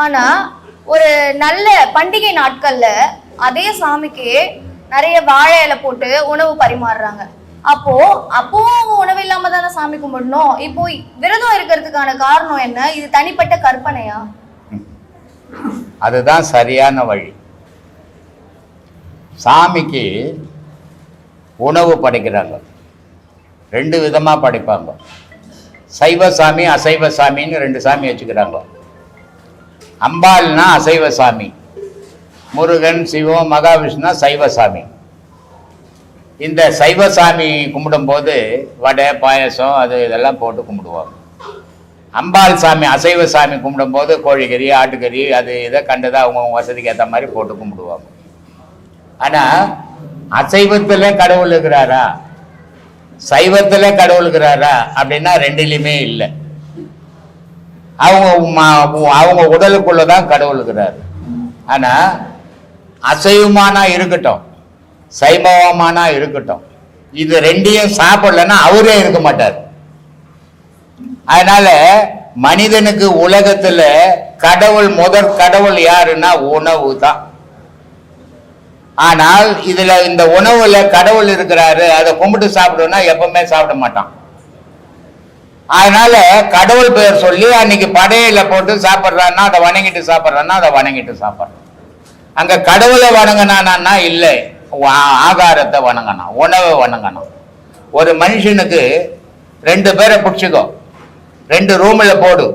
ஆனா ஒரு நல்ல பண்டிகை நாட்கள்ல அதே சாமிக்கு நிறைய வாழை இலை போட்டு உணவு பரிமாறுறாங்க. அப்போ அப்பவும் அவங்க உணவு இல்லாம தானே சாமி கும்பிடணும்? இப்போ விரதம் இருக்கிறதுக்கான காரணம் என்ன? இது தனிப்பட்ட கற்பனையா? அதுதான் சரியான வழி. சாமிக்கு உணவு படைக்கிறாங்க. ரெண்டு விதமாக படைப்பாங்க. சைவ சாமி அசைவ சாமின்னு ரெண்டு சாமி வச்சுக்கிறாங்க. அம்பாள்னா அசைவ சாமி முருகன் சிவம் மகாவிஷ்ணுனா சைவ சாமி இந்த சைவ சாமி கும்பிடும்போது வடை பாயசம் அது இதெல்லாம் போட்டு கும்பிடுவாங்க. அம்பாள் சாமி அசைவ சாமி கும்பிடும்போது கோழிக்கறி ஆட்டுக்கறி அது இதை கண்டதை அவங்க வசதிக்கு ஏற்ற மாதிரி போட்டு கும்பிடுவாங்க. ஆனால் அசைவத்தில் கடவுள் இருக்கிறாரா? சைவத்தில் கடவுள் இருக்கிறாரா? அப்படின்னா ரெண்டுலேயுமே இல்லை. அவங்க அவங்க உடலுக்குள்ள தான் கடவுள் இருக்கிறார். ஆனால் அசைவமானா இருக்கட்டும் சைபவமானா இருக்கட்டும் இது ரெண்டையும் சாப்பிடலன்னா அவரே இருக்க மாட்டார். அதனால மனிதனுக்கு உலகத்தில் கடவுள் முதற் கடவுள் யாருன்னா உணவு தான். ஆனால் இதில் இந்த உணவில் கடவுள் இருக்கிறாரு அதை கும்பிட்டு சாப்பிடுன்னா எப்பவுமே சாப்பிட மாட்டான். அதனால கடவுள் பெயர் சொல்லி அன்னைக்கு படையில போட்டு சாப்பிட்றான்னா அதை வணங்கிட்டு சாப்பிட்றான்னா அதை வணங்கிட்டு சாப்பிட்றான். அங்க கடவுளை வணங்கினானா இல்லை ஆகாரத்தை வணங்கணும் உணவை வணங்கணும் ஒரு மனுஷனுக்கு ரெண்டு பேரை பிடிச்சிக்கோ ரெண்டு ரூமில் போடு.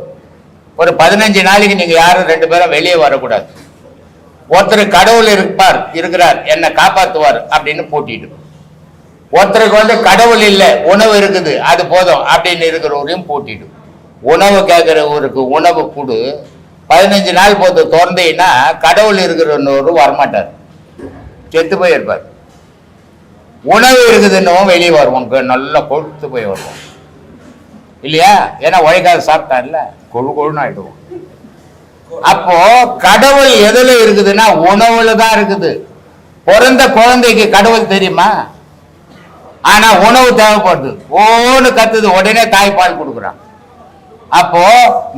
ஒரு பதினஞ்சு நாளைக்கு நீங்க யாரும் ரெண்டு பேரும் வெளியே வரக்கூடாது. ஒருத்தர் கடவுள் இருப்பார் இருக்கிறார் என்னை காப்பாற்றுவார் அப்படின்னு போட்டிட்டு ஒருத்தருக்கு வந்து கடவுள் இல்லை உணவு இருக்குது அது போதும் அப்படின்னு இருக்கிறவரையும் பூட்டிட்டு உணவு கேட்குறவருக்கு உணவு கொடு. பதினஞ்சு நாள் போது திறந்தீங்கன்னா கடவுள் இருக்கிறவரு வரமாட்டார். செத்து போயிருப்பார். உணவு இருக்குதுன்னு வெளியே வருவோம். நல்லா கொழுத்து போய் வருவோம். இல்லையா? ஏன்னா உழைக்காத சாப்பிட்டான்ல கொழு கொழுன்னு ஆயிடுவோம். அப்போ கடவுள் எதுல இருக்குதுன்னா உணவுல தான் இருக்குது. பிறந்த குழந்தைக்கு கடவுள் தெரியுமா? ஆனா உணவு தேவைப்படுது. ஓன்னு கத்துது உடனே தாய்ப்பால் கொடுக்குறான் அப்போ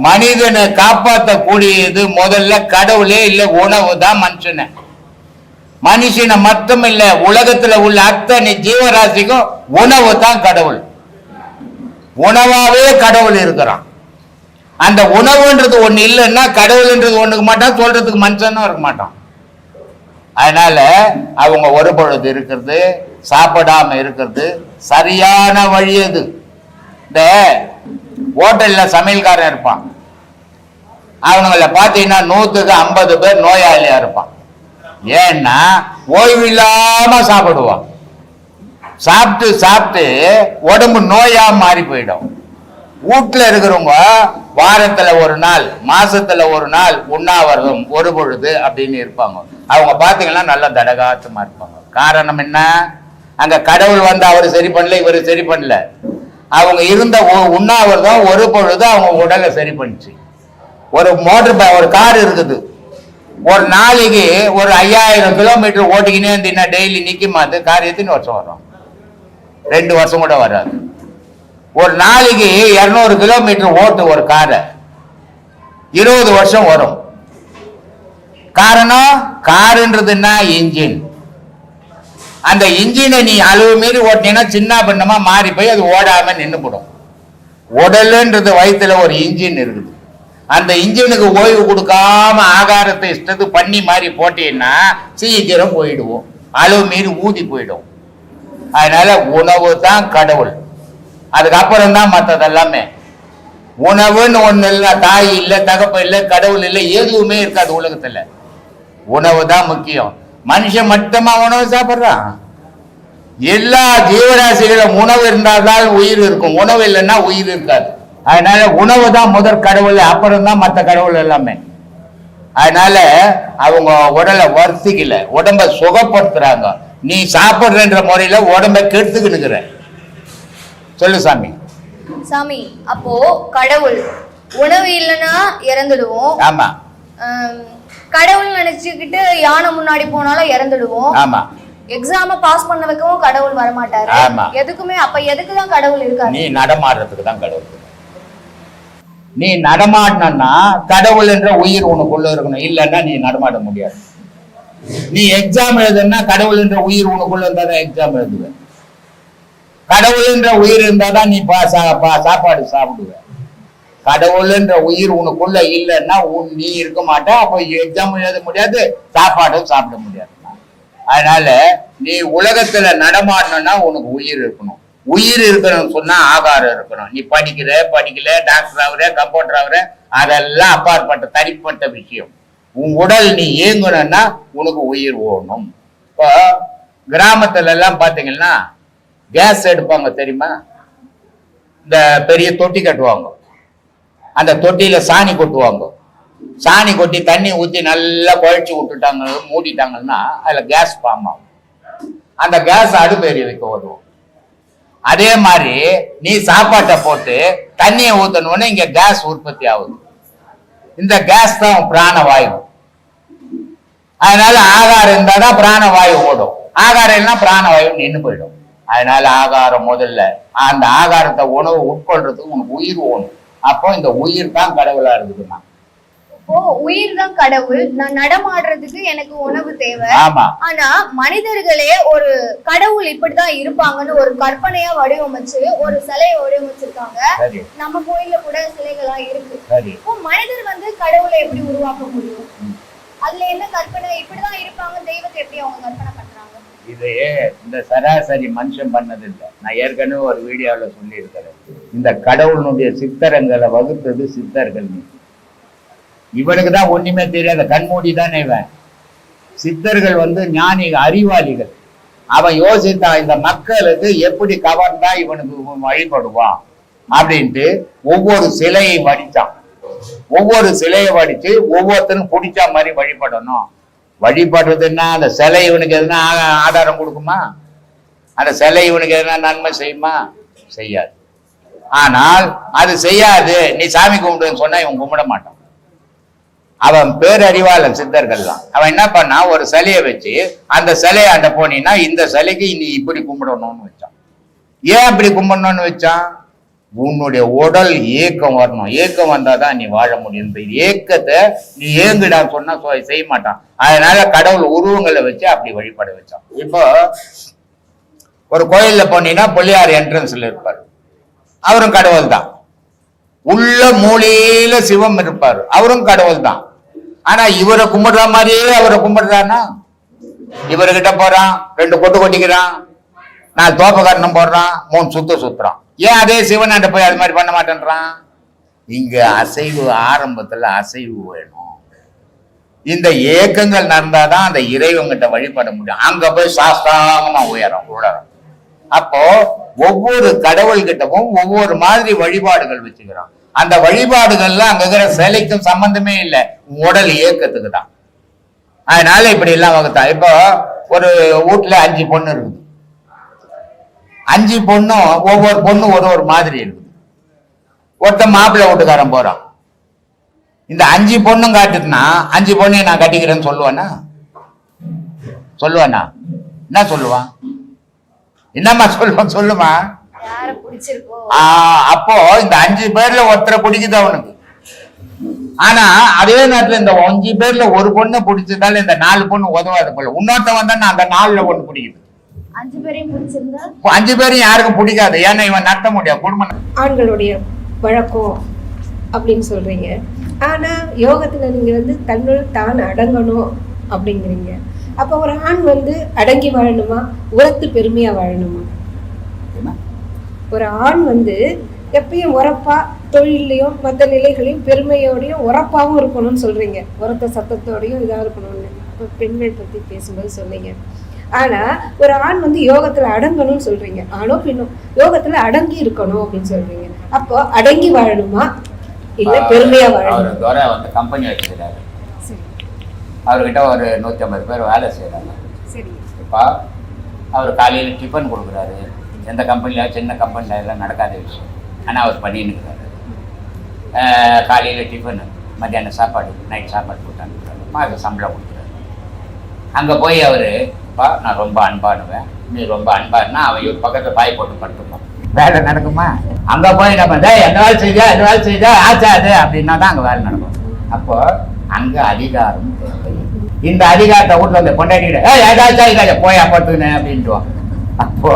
மனிதனை காப்பாற்றக்கூடியது முதல்ல கடவுளே இல்லை உணவு தான் மனுஷனை. மனுஷனை மட்டும் இல்ல உலகத்துல உள்ள அத்தனை ஜீவராசிக்கும் உணவு தான் கடவுள். உணவாவே கடவுள் இருக்கிறான். அந்த உணவுன்றது ஒண்ணு இல்லைன்னா கடவுள்ன்றது ஒண்ணுக்கு மாட்டான் சொல்றதுக்கு மனுஷனும் இருக்க மாட்டான். அதனால அவங்க ஒரு பொழுது இருக்கிறது சாப்பிடாம இருக்கிறது சரியான வழி அது. இந்த ஹோட்டல்ல சமையல்காரன் இருப்பான். அவனுங்கள பார்த்தீங்கன்னா நூத்துக்கு ஐம்பது பேர் நோயாளியா இருப்பான். ஏன்னா ஓய்வு இல்லாம சாப்பிடுவான். சாப்பிட்டு சாப்பிட்டு உடம்பு நோயா மாறி போயிடும். வீட்டுல இருக்கிறவங்க வாரத்துல ஒரு நாள் மாசத்துல ஒரு நாள் உண்ணாவிரதம் ஒரு பொழுது அப்படின்னு இருப்பாங்க. அவங்க பாத்தீங்கன்னா நல்லா தடகாத்தமா இருப்பாங்க. காரணம் என்ன? அங்க கடவுள் வந்து அவர் சரி பண்ணல இவர் சரி பண்ணல. அவங்க இருந்த உண்ணாவிரதம் ஒரு பொழுது அவங்க உடலை சரி பண்ணிச்சு. ஒரு மோட்டர் ஒரு கார் இருக்குது. ஒரு நாளைக்கு ஒரு ஐயாயிரம் கிலோமீட்டர் ஓட்டிக்கினே இருந்தீங்கன்னா டெய்லி நிக்குமா அது? கார் எத்தனை வருஷம் வரும்? ரெண்டு வருஷம் கூட வராது. ஒரு நாளைக்கு இரநூறு கிலோமீட்டர் ஓட்டு ஒரு காரை. இருபது வருஷம் வரும். காரணம் காருன்றதுன்னா இன்ஜின். அந்த இன்ஜினை நீ அளவு மீறி ஓட்டினீங்கன்னா சின்ன பின்னமா மாறி போய் அது ஓடாம நின்றுபடும் உடலுன்றது வயிற்றுல ஒரு இன்ஜின் இருக்குது. அந்த இன்ஜினுக்கு ஓய்வு கொடுக்காம ஆகாரத்தை இஷ்டத்து பண்ணி மாதிரி போட்டீங்கன்னா சீக்கிரம் போயிடுவோம். அளவு மீறி ஊதி போயிடும். அதனால உணவு தான் கடவுள். அதுக்கப்புறம் தான் மற்றது எல்லாமே உணவுன்னு ஒண்ணு இல்லை தாய் இல்லை தகப்ப இல்லை கடவுள் இல்லை எதுவுமே இருக்காது உலகத்துல. உணவு தான் முக்கியம். மனுஷன் மட்டுமா உணவு சாப்பிட்றான் எல்லா ஜீவராசிகளும் உணவு இருந்தால்தான் உயிர் இருக்கும். உணவு இல்லைன்னா உயிர் இருக்காது. அதனால உணவு தான் முதற் கடவுள் அப்புறம் தான் மற்ற கடவுள் எல்லாமே. அதனால அவங்க உடலை வருத்திக்கல. உடம்ப சுகப்படுத்துறாங்க. நீ சாப்பிடுறன்ற முறையில உடம்ப கெடுத்துக்கினுக்குற. சொல்லு சாமி. சாமி அப்போ கடவுள் உணவு இல்லைன்னா இறந்துடுவோம். ஆமா. கடவுள் நினைச்சுக்கிட்டு யானை முன்னாடி போனாலும் இறந்துடுவோம். ஆமா. எக்ஸாம பாஸ் பண்ண வைக்கவும் கடவுள் வரமாட்டாரு. ஆமா. எதுக்குமே அப்ப எதுக்கு தான் கடவுள் இருக்காரு? நீ நடமாடுறதுக்கு தான் கடவுள். நீ நடமாடணும்னா கடவுள் என்ற உயிர் உனக்குள்ள இருக்கணும். இல்லைன்னா நீ நடமாட முடியாது. நீ எக்ஸாம் எழுதுனா கடவுள் என்ற உயிர் உனக்குள்ள இருந்தா எக்ஸாம் எழுதுவ. கடவுள்ன்ற உயிர் இருந்தா தான் நீ பா சா- பா- சாப்பாடு சாப்பிடுவ. கடவுள்ன்ற உயிர் உனக்குள்ள இல்லைன்னா உன் நீ இருக்க மாட்ட அப்போ எக்ஸாம் எழுத முடியாது சாப்பாடும் சாப்பிட முடியாது. அதனால நீ உலகத்துல நடமாடணும்னா உனக்கு உயிர் இருக்கணும். உயிர் இருக்கணும்னு சொன்னா ஆகாரம் இருக்கணும். நீ படிக்கிற படிக்கல டாக்டர் ஆகுற கம்பவுண்டர் ஆகுற அதெல்லாம் அப்பாற்பட்ட தனிப்பட்ட விஷயம். உன் உடல் நீ இயங்கணும்னா உனக்கு உயிர் ஓடணும். இப்போ கிராமத்துல எல்லாம் பாத்தீங்கன்னா கேஸ் எடுப்பாங்க தெரியுமா? இந்த பெரிய தொட்டி கட்டுவாங்க. அந்த தொட்டியில சாணி கொட்டுவாங்க. சாணி கொட்டி தண்ணி ஊற்றி நல்லா குழச்சி விட்டுட்டாங்க மூடிட்டாங்கன்னா அதில் கேஸ் ஃபார்ம் ஆகும். அந்த கேஸ் அடுப்பு எரிய வைக்க உதவும். அதே மாதிரி நீ சாப்பாட்டை போட்டு தண்ணியை ஊற்றணுன்னு இங்கே கேஸ் உற்பத்தி ஆகுது. இந்த கேஸ் தான் பிராணவாயு. அதனால ஆகாரம் இருந்தால் தான் பிராணவாயு ஓடும். ஆகாரம் இல்லைன்னா பிராணவாயு நின்று போயிடும். அதனால ஆகாரம் முதல்ல. அந்த ஆகாரத்தை உணவு உட்கொள்றதுக்கு உனக்கு உயிர் ஓணும் அப்போ இந்த உயிர் தான் கடவுளா இருக்குதுன்னா இப்போ உயிர் தான் கடவுள். நான் நடமாடுறதுக்கு எனக்கு உணவு தேவை. ஆனா மனிதர்களே ஒரு கடவுள் இப்படிதான் இருப்பாங்கன்னு ஒரு கற்பனையா வடிவமைச்சு ஒரு சிலையை வடிவமைச்சிருக்காங்க. சரி. நம்ம கோயில்ல கூட சிலைகளா இருக்கு. இப்போ மனிதர் வந்து கடவுளை எப்படி உருவாக்க முடியும்? அதுல என்ன கற்பனை இப்படிதான் இருப்பாங்க தெய்வத்தை எப்படி அவங்க கற்பனை பண்றாங்க? இது இந்த சராசரி மனுஷன் பண்ணதில்லை. நான் ஏற்கனவே ஒரு வீடியோவில் சொல்லியிருக்கிறேன். இந்த கடவுளுடைய சித்தரங்களை வகுத்தது சித்தர்கள் இவனுக்கு தான் ஒண்ணுமே தெரியாத. கண்மூடி தானே இவன். சித்தர்கள் வந்து ஞானி அறிவாளிகள். அவன் யோசித்தான் இந்த மக்களுக்கு எப்படி கவர்ந்தா இவனுக்கு வழிபடுவான் அப்படின்ட்டு ஒவ்வொரு சிலையை வடிச்சான். ஒவ்வொரு சிலையை வடிச்சு ஒவ்வொருத்தரும் பிடிச்ச மாதிரி வழிபடணும். வழிபடுறதுன்னா அந்த சிலை இவனுக்கு எதுனா ஆதாரம் கொடுக்குமா? அந்த சிலை இவனுக்கு எதுனா நன்மை செய்யுமா? செய்யாது. ஆனால் அது செய்யாது. நீ சாமி கும்பிடுன்னு சொன்னா இவன் கும்பிட மாட்டான். அவன் பேரறிவாளன் சித்தர்கள் தான். அவன் என்ன பண்ணா ஒரு சிலையை வச்சு அந்த சிலையை அண்ட போனீங்கன்னா இந்த சிலைக்கு நீ இப்படி கும்பிடணும்னு வச்சான். ஏன் அப்படி கும்பிடணும்னு வச்சான்? உன்னுடைய உடல் ஏக்கம் வரணும். ஏக்கம் வந்தாதான் நீ வாழ முடியும். இந்த ஏக்கத்தை நீ ஏங்குடா சொன்னா செய்ய மாட்டான். அதனால கடவுள் உருவங்களை வச்சு அப்படி வழிபட வச்சான். இப்போ ஒரு கோயில்ல போனீங்கன்னா பிள்ளையார் என்ட்ரன்ஸ்ல இருப்பார். அவரும் கடவுள் தான் உள்ள மூலையில சிவம் இருப்பார். அவரும் கடவுள் தான் ஆனா இவரை கும்பிடுற மாதிரியே அவரை கும்பிடுறானா? இவர்கிட்ட போறான் ரெண்டு கொட்டு கொட்டிக்கிறான் நான் தோப்பக்காரணம் போடுறான் மூணு சுத்த சுத்துறான். ஏன் அதே சிவனாண்ட போய் அது மாதிரி பண்ண மாட்டேன்றான்? இங்க அசைவு ஆரம்பத்துல அசைவு வேணும். இந்த ஏக்கங்கள் நடந்தாதான் அந்த இறைவங்கிட்ட வழிபட முடியும். அங்க போய் சாஸ்தாங்கமா உயரும் உழரும் அப்போ ஒவ்வொரு கடவுள்கிட்டவும் ஒவ்வொரு மாதிரி வழிபாடுகள் வச்சுக்கிறோம் அந்த வழிபாடுகள்ல அங்க இருக்கிற சிலைக்கும் சம்பந்தமே இல்லை. உடல் இயக்கத்துக்கு தான் அதனால இப்படி எல்லாம் வகுத்தா. இப்போ ஒரு வீட்டுல அஞ்சு பொண்ணு இருக்குது. அஞ்சு பொண்ணும் ஒவ்வொரு பொண்ணும் ஒரு ஒரு மாதிரி இருக்குது. ஒருத்தன் மாப்பிள்ளை வீட்டுக்காரன் போறான். இந்த அஞ்சு பொண்ணும் காட்டுதுன்னா அஞ்சு பொண்ணையும் நான் கட்டிக்கிறேன்னு சொல்லுவானா? சொல்லுவானா? என்ன சொல்லுவான்? என்னம்மா சொல்லுவான்? சொல்லுமா? அப்போ இந்த அஞ்சு பேர்ல ஒருத்தரை பிடிக்குது அவனுக்கு. ஆனா அதே நேரத்துல இந்த அஞ்சு பேர்ல ஒரு பொண்ணை பிடிச்சதால இந்த நாலு பொண்ணு உதவாத போல. இன்னொருத்தன் வந்தா அந்த நாலுல ஒண்ணு பிடிக்குது அஞ்சு பேரையும் யாருக்கும் பிடிக்காது. ஏன்னா இவன் நடத்த முடியாது. குடும்பம் ஆண்களுடைய வழக்கம் அப்படின்னு சொல்றீங்க. ஆனா யோகத்துல நீங்க வந்து தன்னுள் தான் அடங்கணும் அப்படிங்கிறீங்க. அப்ப ஒரு ஆண் வந்து அடங்கி வாழணுமா? உரத்து பெருமையா வாழணுமா? ஒரு ஆண் வந்து எப்பயும் உரப்பா தொழிலையும் மற்ற நிலைகளையும் பெருமையோடையும் உரப்பாவும் இருக்கணும்னு சொல்றீங்க. உரத்த சத்தத்தோடையும் இதா இருக்கணும்னு. பெண்கள் பத்தி பேசும்போது சொன்னீங்க. ஆனா ஒரு ஆண் வந்து யோகத்துல அடங்கணும்னு சொல்றீங்க. ஆணோ பெண்ணோ? யோகத்துல அடங்கி இருக்கணும் அப்படின்னு சொல்றீங்க. அப்போ அடங்கி வாழணுமா? இல்ல பெருமையா வாழணுமா? துரை வந்து கம்பெனி வச்சுக்கிறாரு அவர்கிட்ட ஒரு நூத்தி ஐம்பது பேர் வேலை செய்யறாங்க சரி. இப்போ அவர் காலையில் டிஃபன் கொடுக்குறாரு. எந்த கம்பெனியில் சின்ன கம்பெனியில் எல்லாம் நடக்காத விஷயம். ஆனால் அவர் பண்ணின்னு இருக்கிறாரு காலையில் டிஃபனு மத்தியானம் சாப்பாடு நைட் சாப்பாடு போட்டு அனுப்புறாரு. மாத சம்பளம் கொடுக்குறாரு. அங்கே போய் அவர் பா நான் ரொம்ப அன்பானுவேன் நீ ரொம்ப அன்பாருன்னா அவன் இவர் பக்கத்தில் பாய் போட்டு படுத்துப்பான். வேலை நடக்குமா? அங்க போய் நம்ம டேய் எந்த வேலை செய்தா? எந்த வேலை செய்தா? ஆச்சா அது? அப்படின்னா தான் அங்க வேலை நடக்கும். அப்போ அங்க அதிகாரம் தேவை. இந்த அதிகாரத்தை வீட்டுல வந்து கொண்டாடிக்கிட்டு ஏய் ஏதாச்சும் ஏதாச்சும் போய் அப்பத்துனே அப்படின்ட்டுவான். அப்போ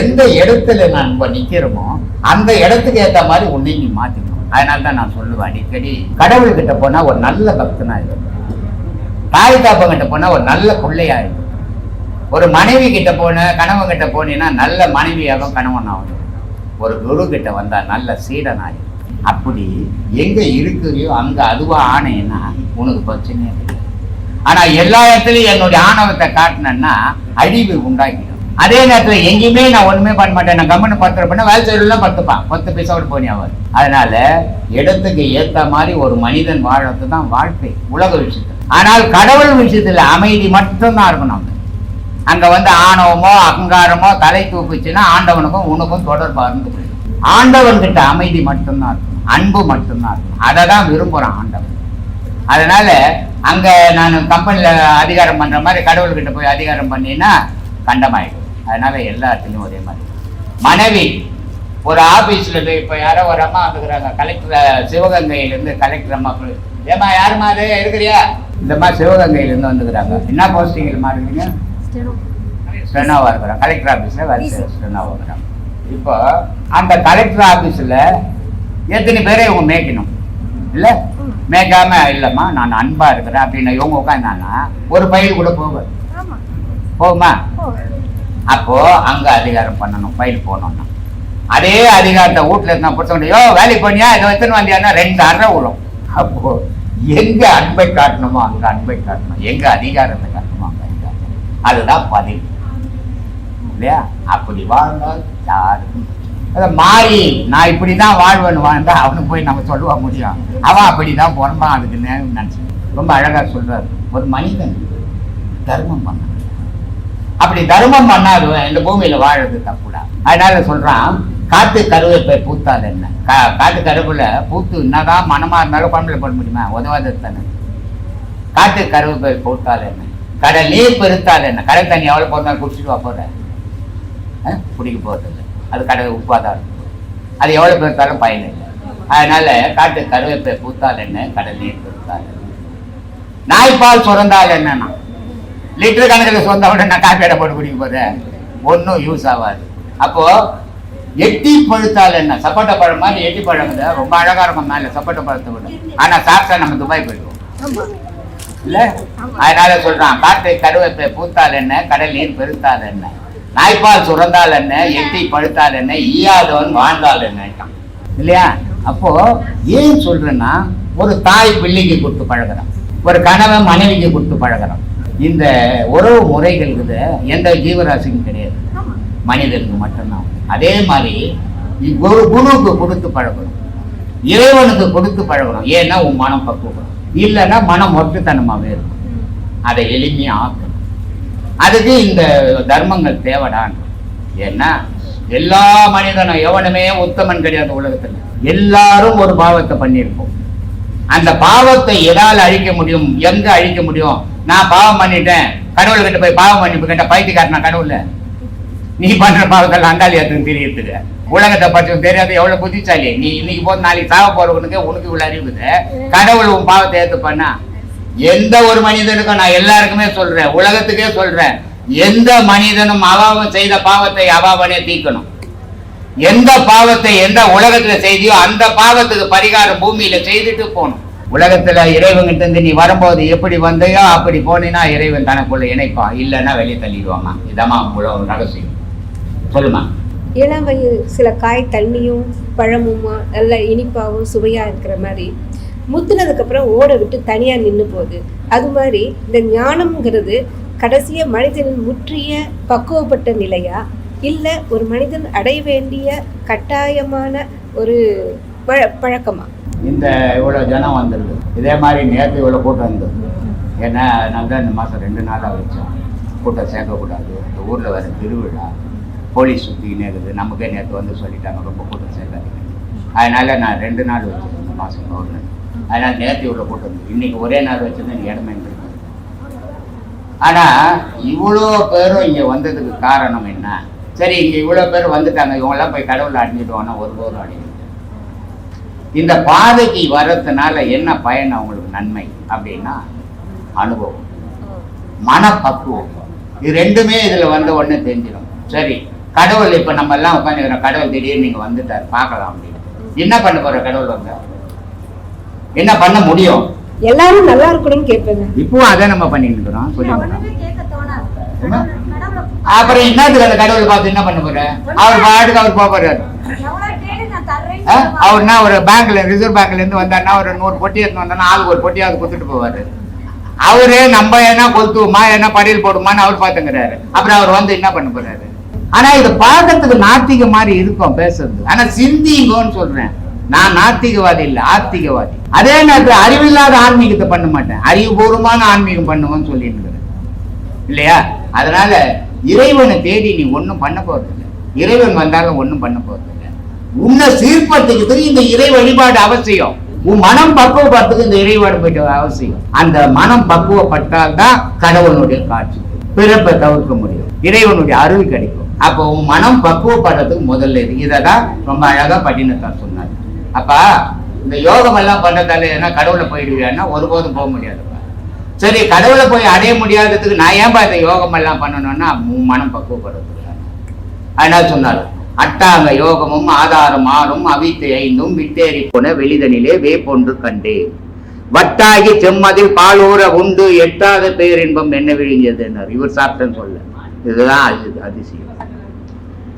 எந்த இடத்துல நம்ம நிக்கிறோமோ அந்த இடத்துக்கு ஏத்த மாதிரி உன்னை நீ மாத்திக்கணும். அதனால தான் நான் சொல்லுவேன் அடிக்கடி கடவுள்கிட்ட போனா ஒரு நல்ல பக்தனா இருக்கும் தாய் தாப்பங்கிட்ட போனா ஒரு நல்ல பிள்ளையா இருக்கும் ஒரு மனைவி கிட்ட போன கணவன் கிட்ட போனீங்கன்னா நல்ல மனைவியாகவும் கணவனாகும் ஒரு குரு கிட்ட வந்தா நல்ல சீடனாகும் அப்படி எங்க இருக்கிறியோ அங்க அதுவா ஆனேன்னா உனக்கு பிரச்சனையே இல்லை ஆனா எல்லா இடத்துலயும் என்னுடைய ஆணவத்தை காட்டினேன்னா அழிவு உண்டாக்கிடும் அதே நேரத்துல எங்கேயுமே நான் ஒண்ணுமே பண்ண மாட்டேன். நான் கம்மனு பத்து பண்ண வேலை செய்யலாம் பத்துப்பான் பத்து பைசாவோட போனி அவர் அதனால இடத்துக்கு ஏத்த மாதிரி ஒரு மனிதன் வாழறது தான் வாழ்க்கை உலக விஷயத்துல. ஆனால் கடவுள் விஷயத்துல அமைதி மட்டும்தான் இருக்கணும். அங்க. வந்து ஆணவமோ அகங்காரமோ தலை தூக்குச்சுன்னா ஆண்டவனுக்கும் உனக்கும் தொடர்பு அருந்து ஆண்டவன் கிட்ட அமைதி மட்டும்தான் இருக்கும் அன்பு மட்டும்தான். இருக்கும் அதை தான் விரும்புகிறான் ஆண்டவன். அதனால அங்க நான் கம்பெனியில் அதிகாரம் பண்ற மாதிரி கடவுள்கிட்ட போய் அதிகாரம் பண்ணினா கண்டமாயிடும். அதனால எல்லாத்துலேயும் ஒரே மாதிரி. மனைவி ஒரு ஆபீஸ்ல போய் இப்ப யாரோ ஒரு அம்மா வந்துக்கிறாங்க. கலெக்டர் சிவகங்கையிலேருந்து கலெக்டர் அம்மா போய், ஏம்மா யாரும்மா அது இருக்கிறியா? இந்த மாதிரி சிவகங்கையில இருந்து வந்துக்கிறாங்க. என்ன போஸ்டிங்கில் இருக்கீங்க ஸ்டெனோவா இருக்கிறாங்க கலெக்டர் ஆபீஸ்ல வேலை ஸ்டெனோவா இருக்கிறாங்க இப்போ அந்த கலெக்டர் ஆபீஸ்ல எத்தனை பேரை இவங்க மேய்க்கணும்? இல்ல? மேய்க்காம இல்லம்மா நான் அன்பா இருக்கிறேன் அப்படின்னு இவங்க உட்காந்தாங்கன்னா ஒரு பயில் கூட போக போகுமா? அப்போ அங்க அதிகாரம் பண்ணணும் பயில் போனோம்னா அதே அதிகாரத்தை வீட்டுல இருந்தா பிடிச்சவங்க யோ வேலைக்கு போனியா? இதை வச்சுன்னு வந்தியான்னா ரெண்டு அரை விழும் அப்போ எங்க அன்பை காட்டணுமோ அங்க அன்பை காட்டணும். எங்க அதிகாரத்தை காட்டணுமோ. அதுதான் பதில். இல்லையா? அப்படி வாழ்ந்தால் யாருக்கும் அதை மாறி நான் இப்படிதான் வாழ்வேன்னு வாழ்ந்தா அவனுக்கு போய் நம்ம சொல்லுவ முடியும். அவன் அப்படிதான் பிறந்தான் அதுக்கு நேரம் நினச்சி. ரொம்ப அழகா சொல்கிறார் ஒரு மனிதன் தர்மம் பண்ண அப்படி தர்மம் பண்ணாதவன் இந்த பூமியில வாழறது தப்புடா. அதனால சொல்றான் காற்று கருவேப்பை பூத்தால் என்ன? கா காட்டு கருவேப்பில பூத்து என்னதான் மனமா இருந்தாலும் குழம்புல போட முடியுமா? உதவாதது தானே. காத்து கருவேப்பை பூத்தால் என்ன? கடல் பெருத்தால் என்ன? கடல் தண்ணி எவ்வளோ போட்டாலும் குடிச்சிட்டு வா போற குடிக்க போறதில்லை அது கடல் உப்பாக தான் இருக்கும். அது எவ்வளவு பெருத்தாலும் பயன் இல்லை. அதனால காட்டு கருவேப்பை பூத்தால் என்ன? கடல் நீர் பெருத்தால் என்ன? நாய்ப்பால் சுரந்தால் என்னன்னா? லிட்டர் கணக்கில் சொந்த உடனே நான் காப்பி போட்டு குடிக்க போறேன். ஒன்றும் யூஸ் ஆகாது. அப்போ எட்டி பழுத்தால் என்ன? சப்போட்டா பழம் மாதிரி எட்டி பழம் ரொம்ப அழகா இருக்கும் மேலே சப்போட்டா பழத்தை விட. ஆனால் சாப்பிட்டா நம்ம துபாய் போயிடுவோம். இல்ல? அதனால சொல்றான் காற்றை கருவேப்பை பூத்தால் என்ன? கடல் நீர் பெருத்தால் என்ன? நாய்ப்பால் சுரந்தால் என்ன? எட்டி பழுத்தால் என்ன? ஈயாதவன் வாழ்ந்தால் என்ன? இல்லையா? அப்போ ஏன் சொல்றேன்னா ஒரு தாய் பிள்ளைக்கு கொடுத்து பழகுறான். ஒரு கணவன் மனைவிக்கு கொடுத்து பழகுறான். இந்த உறவு முறைகள் எந்த ஜீவராசிக்கும் கிடையாது. மனிதனுக்கு மட்டும்தான். அதே மாதிரி ஒரு குருவுக்கு கொடுத்து பழகணும். இறைவனுக்கு கொடுத்து பழகணும். ஏன்னா உன் மனம் பக்குவப்படும். இல்லைன்னா மனம் மொட்டுத்தனமாவே இருக்கும். அதை எளிமையா ஆக்கணும். அதுக்கு இந்த தர்மங்கள் தேவைடான் ஏன்னா எல்லா மனிதனும் எவனுமே உத்தமன் கிடையாது உலகத்துல. எல்லாரும் ஒரு பாவத்தை பண்ணியிருப்போம். அந்த பாவத்தை எதால் அழிக்க முடியும்? எங்க அழிக்க முடியும்? நான் பாவம் பண்ணிட்டேன். கடவுள் கிட்ட போய் பாவம் பண்ணி கேட்ட காட்டினா கடவுள்ல நீ பண்ற பாவத்தில் அண்டாளியாத்துன்னு தெரியறதுக்கு. உலகத்தை பற்றி தெரியாது எவ்வளவு புத்திசாலி. நீ இன்னைக்கு போது நாளைக்கு சாவ போறவனுக்கு உனக்கு இவ்வளவு அறிவுது கடவுள் உன் பாவத்தை ஏத்து பண்ணா. எந்த ஒரு மனிதனுக்கும் நான் எல்லாருக்குமே சொல்றேன் உலகத்துக்கே சொல்றேன். எந்த மனிதனும் அவாவம் செய்த பாவத்தை அவாவனே தீக்கணும் எந்த பாவத்தை எந்த உலகத்துல செய்தியோ அந்த பாவத்துக்கு பரிகாரம் பூமியில செய்துட்டு போகணும். உலகத்துல இறைவன்கிட்ட இருந்து நீ வரும்போது எப்படி வந்தையோ அப்படி போனீன்னா இறைவன் தனக்குள்ள இணைப்பான். இல்லைன்னா வெளியே தள்ளிடுவாங்க இதாம்மா உலக ரகசியம். சொல்லுமா? இளம் வயது சில காய் தண்ணியும் பழமுமா நல்ல இனிப்பாகவும் சுவையாக இருக்கிற மாதிரி முத்துனதுக்கப்புறம் ஓட விட்டு தனியாக நின்று போகுது. அது மாதிரி இந்த ஞானம்ங்கிறது கடைசியா மனிதனின் முற்றிய பக்குவப்பட்ட நிலையா? இல்லை ஒரு மனிதன் அடைய வேண்டிய கட்டாயமான ஒரு பழ பழக்கமா? இந்த இவ்வளோ ஜனம் வந்துருது இதே மாதிரி நேற்று இவ்வளோ கூட்டம் வந்தது. ஏன்னா நான் தான் இந்த மாதம் ரெண்டு நாளாக வச்சோம் கூட்டம் சேர்க்கக்கூடாது. இந்த ஊரில் வர திருவிழா. போலீஸ் சுற்றிக்கினே இருக்குது. நமக்கே நேற்று வந்து சொல்லிட்டாங்க ரொம்ப கூட்டம் சேர்க்காதீங்க. அதனால் நான் ரெண்டு நாள் வச்சுருந்தேன் மாதம் ஒரு அதனால் நேற்று இவ்வளோ கூட்டம் வந்து ஒரே நாள் வச்சுருந்தேன் இடமே ஆனால் இவ்வளோ பேரும் இங்கே வந்ததுக்கு காரணம் என்ன? சரி இங்கே இவ்வளோ பேர் வந்துட்டாங்க இவங்கெல்லாம் போய் கடவுளை ஒரு ஒருபோதும் அடைஞ்சிட்டு இந்த பாதைக்கு வர்றதுனால என்ன பயன் அவங்களுக்கு? நன்மை அப்படின்னா அனுபவம். மனப்பக்குவம். இது ரெண்டுமே இதில் வந்த உடனே தெரிஞ்சிடும். சரி கடவுள் இப்ப நம்ம எல்லாம் உட்காந்துக்கிறோம் கடவுள் திடீர்னு நீங்க வந்துட்டார். பார்க்கலாம் அப்படின்னு. என்ன பண்ண போற கடவுள் வந்த? என்ன பண்ண முடியும்? எல்லாரும் நல்லா இருக்கணும்னு கேட்பேங்க. இப்பவும் அதை நம்ம பண்ணிட்டு இருக்கிறோம். அப்புறம் என்னத்துக்கு அந்த கடவுளை பார்த்து என்ன பண்ண போற அவர் பாட்டுக்கு அவர் போக போறாரு. அவர்னா ஒரு பேங்க்ல ரிசர்வ் பேங்க்ல இருந்து வந்தாருன்னா ஒரு நூறு பொட்டி எடுத்து வந்தாருன்னா ஆளுக்கு ஒரு பொட்டியாவது கொடுத்துட்டு போவாரு. அவரே நம்ம என்ன கொளுத்துவோமா என்ன படியில் போடுமான்னு அவர் பாத்துங்கிறாரு அப்புறம் அவர் வந்து என்ன பண்ண போறாரு? ஆனா இது பார்க்கறதுக்கு நாத்திக மாதிரி இருக்கும் பேசுறது. ஆனா சிந்திங்கன்னு சொல்றேன். நான் நாத்திகவாதி இல்லை ஆத்திகவாதி. அதே நேரத்தில் அறிவில்லாத ஆன்மீகத்தை பண்ண மாட்டேன். அறிவுபூர்வமான ஆன்மீகம் பண்ணுவோன்னு சொல்லிட்டு இல்லையா? அதனால இறைவனை தேடி நீ ஒன்றும் பண்ண போறது இல்லை இறைவன் வந்தாலும் ஒன்றும் பண்ண போறது இல்லை உன்னை சீர்படுத்திக்கிறதுக்கு இந்த இறை வழிபாடு அவசியம். உன் மனம் பக்குவப்படுறதுக்கு இந்த இறை வழிபாடு அவசியம். அந்த மனம் பக்குவப்பட்டால்தான் கடவுளுடைய காட்சி. பிறப்பை தவிர்க்க முடியும். இறைவனுடைய அருள் கிடைக்கும். அப்போ உன் மனம் பக்குவப்படுறதுக்கு முதல்ல இது. இதை தான் ரொம்ப அழகாக பட்டினத்தார் சொன்னார். அப்பா இந்த யோகம் எல்லாம் பண்ணுறதால என்ன கடவுளை போயிடுவியான்னா ஒருபோதும் போக முடியாதுப்பா. சரி கடவுளை போய் அடைய முடியாததுக்கு நான் ஏன்பா இந்த யோகம் எல்லாம் பண்ணணும்னா உன் மனம் பக்குவப்படுறதுக்கு. அதனால சொன்னார் அட்டாங்க யோகமும் ஆதாரம் ஆறும் அவித்து ஐந்தும் விட்டேறி போன வெளிதனிலே வேப்பொன்று கண்டேன். வட்டாகி செம்மதில் பாலூர உண்டு எட்டாத பேரின்பம் என்ன விழுங்கியதுன்னார் இவர் சாப்பிட்டேன்னு சொல்ல. இதுதான் அது- அதிசயம்.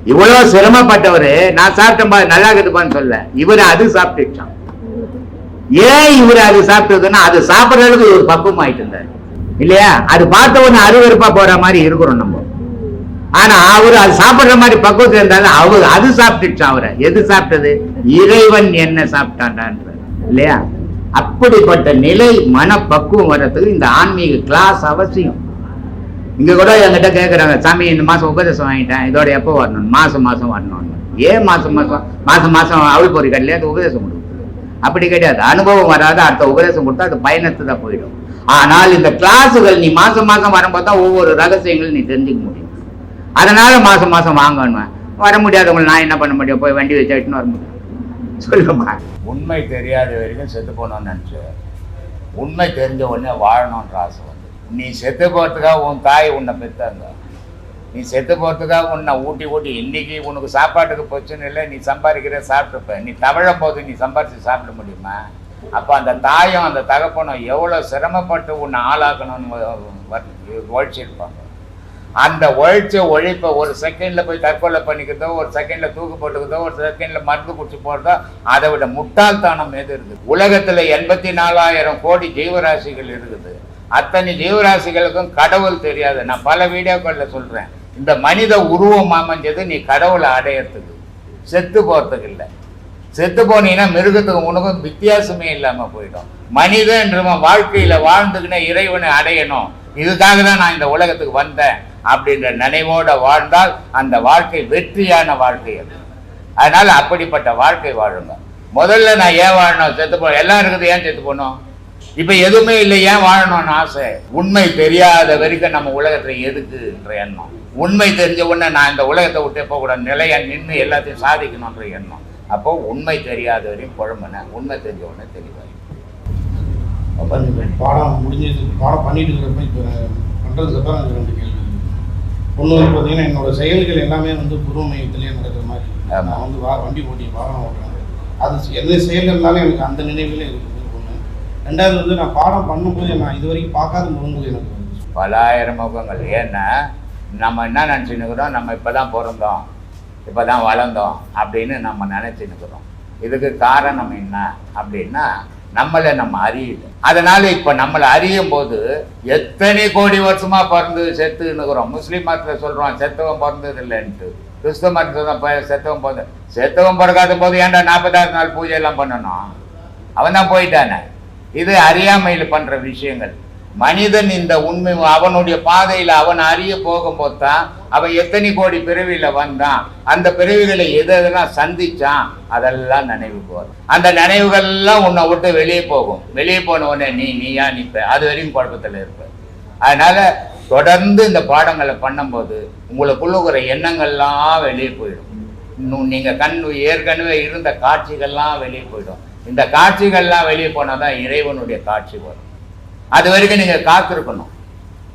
இவ்வளவு சிரமப்பட்டவரு நான் சாப்பிட்டேன்பா நல்லா இருக்குதுப்பான்னு சொல்ல. இவர் அது சாப்பிட்டுச்சான் ஏன் இவர் அது சாப்பிட்டதுன்னா அது சாப்பிட்றதுக்கு ஒரு பக்குவம் ஆயிட்டு இருந்தார். இல்லையா? அது பார்த்த உடனே அருவருப்பா போற மாதிரி இருக்கிறோம் நம்ம. ஆனா அவரு அது சாப்பிடுற மாதிரி பக்குவத்தில் இருந்தாலும் அவர் அது சாப்பிட்டுச்சான் அவரை. எது சாப்பிட்டது? இறைவன் என்ன சாப்பிட்டான்டான்ற இல்லையா? அப்படிப்பட்ட நிலை மனப்பக்குவம் வர்றதுக்கு இந்த ஆன்மீக கிளாஸ் அவசியம். இங்க கூட என்கிட்ட கேக்குறாங்க சாமி இந்த மாசம் உபதேசம் வாங்கிட்டேன். இதோட எப்போ வரணும்? மாசம் மாசம் வரணும். ஏன் மாசம் மாசம்? மாசம் மாசம் அவள் பொறி கடையில அது உபதேசம் கொடுக்கும். அப்படி கிடையாது. அனுபவம் வராத அடுத்த உபதேசம் கொடுத்தா அது பயணத்து தான் போயிடும். ஆனால் இந்த கிளாஸுகள் நீ மாசம் மாசம் வரும்போது தான் ஒவ்வொரு ரகசியங்களும் நீ தெரிஞ்சுக்க முடியும். அதனால மாசம் மாசம் வாங்கணும் வர முடியாதவங்க நான் என்ன பண்ண முடியும்? போய் வண்டி வச்சுட்டுன்னு வர முடியும். சொல்லுமா? உண்மை தெரியாத வரைக்கும் செத்து போகணும்னு நினச்சேன். உண்மை தெரிஞ்ச உடனே வாழணுன்ற ஆசை நீ செத்து போகிறதுக்காக உன் தாய் உன்னை பெற்றாங்க நீ செத்து போகிறதுக்காக உன்னை ஊட்டி ஊட்டி இன்றைக்கி உனக்கு சாப்பாட்டுக்கு பிரச்சனை இல்லை நீ சம்பாதிக்கிற சாப்பிட்டுப்ப. நீ தவழ போது நீ சம்பாரித்து சாப்பிட முடியுமா? அப்போ அந்த தாயும் அந்த தகப்பனும் எவ்வளோ சிரமப்பட்டு உன்னை ஆளாக்கணும்னு உழைச்சிருப்பாங்க அந்த உழைச்ச உழைப்பை ஒரு செகண்டில் போய் தற்கொலை பண்ணிக்கிறதோ ஒரு செகண்டில் தூக்கு போட்டுக்கிறதோ ஒரு செகண்டில் மருந்து குடிச்சு போகிறதோ அதை விட முட்டாள்தானம் எது இருக்குது? உலகத்தில் எண்பத்தி நாலாயிரம் கோடி ஜீவராசிகள் இருக்குது. அத்தனை ஜீவராசிகளுக்கும் கடவுள் தெரியாது. நான் பல வீடியோக்களில் சொல்கிறேன் இந்த மனித உருவம் அமைஞ்சது நீ கடவுளை அடையறதுக்கு. செத்து போகிறதுக்கு இல்லை. செத்து போனீங்கன்னா மிருகத்துக்கு உனக்கும் வித்தியாசமே இல்லாமல் போயிடும். மனிதன்றவன் வாழ்க்கையில் வாழ்ந்துக்கினே இறைவனை அடையணும். இதுக்காக தான் நான் இந்த உலகத்துக்கு வந்தேன் அப்படின்ற நினைவோட வாழ்ந்தால் அந்த வாழ்க்கை வெற்றியான வாழ்க்கை அது. அதனால் அப்படிப்பட்ட வாழ்க்கை வாழுங்க. முதல்ல நான் ஏன் வாழணும் செத்து போ எல்லாம் இருக்குது ஏன் செத்து போனோம்? இப்ப எதுவுமே இல்லை ஏன் வாழணும்னு ஆசை? உண்மை தெரியாத வரைக்கும் நம்ம உலகத்துல எதுக்குன்ற எண்ணம். உண்மை தெரிஞ்ச உடனே நான் இந்த உலகத்தை விட்டு போகக்கூடாது நிலையா நின்று எல்லாத்தையும் சாதிக்கணுன்ற எண்ணம். அப்போ உண்மை தெரியாத வரையும் குழம்புன உண்மை தெரிஞ்ச உடனே தெளிவாய் பாடம் முடிஞ்சது பாடம் பண்ணிட்டு இருக்கிறப்ப இப்போ பண்ணுறதுக்கு அப்புறம் எனக்கு ரெண்டு கேள்வி. ஒண்ணு வந்து பார்த்தீங்கன்னா என்னோட செயல்கள் எல்லாமே வந்து பூர்வ மையத்திலேயே நடக்கிற மாதிரி. நான் வந்து வா வண்டி ஓட்டி வாகனம் ஓட்டுறேன். அது எந்த செயல்கள்னாலும் எனக்கு அந்த நினைவுகளே இருக்குது ஒன்று ரெண்டாவது வந்து நான் பாடம் பண்ணும்போது நான் இது வரைக்கும் பார்க்காத முகங்கள் எனக்கு பலாயிரம் முகங்கள். ஏன்னா நம்ம என்ன நினச்சின்னுக்கிறோம்? நம்ம இப்போ தான் பிறந்தோம். இப்போ தான் வளர்ந்தோம் அப்படின்னு நம்ம நினச்சின்னுக்கிறோம். இதுக்கு காரணம் என்ன அப்படின்னா நம்மளை நம்ம அறியல. அதனால இப்போ நம்மளை அறியும் போது எத்தனை கோடி வருஷமா பிறந்து செத்துன்னுக்குறோம். முஸ்லீம் மதத்தில் சொல்கிறோம் செத்தவன் பிறந்தது இல்லைன்ட்டு கிறிஸ்தவ மதத்தில் தான் செத்தவன் பிறந்த செத்தவன் பிறக்காத போது ஏன்டா நாற்பத்தாறு நாள் பூஜை எல்லாம் பண்ணணும்? அவன் தான் போயிட்டானே. இது அறியாமையில் பண்ற விஷயங்கள். மனிதன் இந்த உண்மை அவனுடைய பாதையில அவன் அறிய போகும்போது தான் அவன் எத்தனை கோடி பிறவியில வந்தான் அந்த பிறவிகளை எது எதெல்லாம் சந்திச்சான் அதெல்லாம் நினைவுக்கு வரும் அந்த நினைவுகள்லாம் உன்னை விட்டு வெளியே போகும். வெளியே போன உடனே நீ நீயா நிற்ப அது வரையும் குழப்பத்தில் இருப்ப. அதனால தொடர்ந்து இந்த பாடங்களை பண்ணும்போது உங்களுக்குள்ள இருக்கிற எண்ணங்கள்லாம் வெளியே போயிடும். இன்னும் கண் ஏற்கனவே இருந்த காட்சிகள்லாம் வெளியே போயிடும். இந்த காட்சிகள்லாம் வெளியே போனால் தான் இறைவனுடைய காட்சி வரும். அது வரைக்கும் நீங்கள் காத்திருக்கணும்.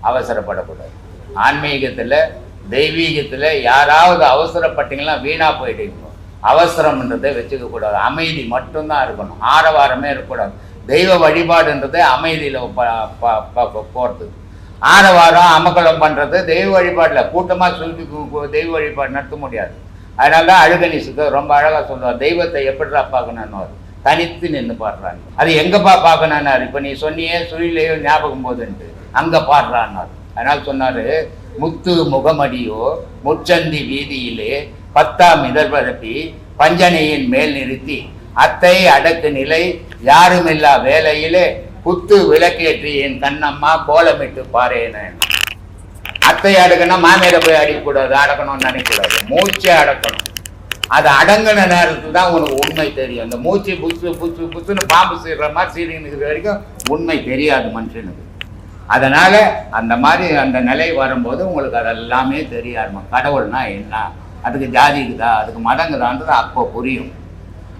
அவசரப்படக்கூடாது. ஆன்மீகத்தில் தெய்வீகத்தில் யாராவது அவசரப்பட்டீங்கன்னா வீணாக போயிட்டீங்க அவசரம்ன்றதை வச்சுக்கக்கூடாது. அமைதி மட்டும்தான் இருக்கணும். ஆரவாரமே இருக்கக்கூடாது. தெய்வ வழிபாடுன்றது அமைதியில் ப- ப- ஆரவாரம் அமக்கலம் பண்ணுறது தெய்வ வழிபாட்டில் கூட்டமாக சொல்லி தெய்வ வழிபாடு நடத்த முடியாது. அதனால தான் அழுகணி ரொம்ப அழகாக சொல்லுவார். தெய்வத்தை எப்படிடா பார்க்கணும்னு. தனித்து நின்று பாடுறாங்க அது எங்கப்பா பார்க்கணும்னாரு? இப்போ நீ சொன்னியே சுழிலையோ ஞாபகம் போதுன்ட்டு. அங்க பாடுறான்னார். அதனால சொன்னார் முத்து முகமடியோ முச்சந்தி வீதியிலே பத்தாம் இதழ் பரப்பி பஞ்சனையின் மேல் நிறுத்தி அத்தை அடக்கு நிலை யாருமில்லா வேலையிலே குத்து விளக்கேற்றி என் கண்ணம்மா கோலமிட்டு பாறேன அத்தை அடக்குன்னா மாமியாரை போய் அடிக்கக்கூடாது அடக்கணும்னு நினைக்கக்கூடாது. மூச்சை அடக்கணும். அது அடங்கின நேரத்தில் தான் உனக்கு உண்மை தெரியும். அந்த மூச்சு புச்சு புச்சு புச்சுன்னு பாம்பு சீடுற மாதிரி சீரிங்கிற வரைக்கும் உண்மை தெரியாது மனுஷனுக்கு. அதனால அந்த மாதிரி அந்த நிலை வரும்போது உங்களுக்கு அதெல்லாமே தெரிய கடவுள்னா என்ன? அதுக்கு ஜாதி இருக்குதா? அதுக்கு மதங்குதான்றது அப்போ புரியும்.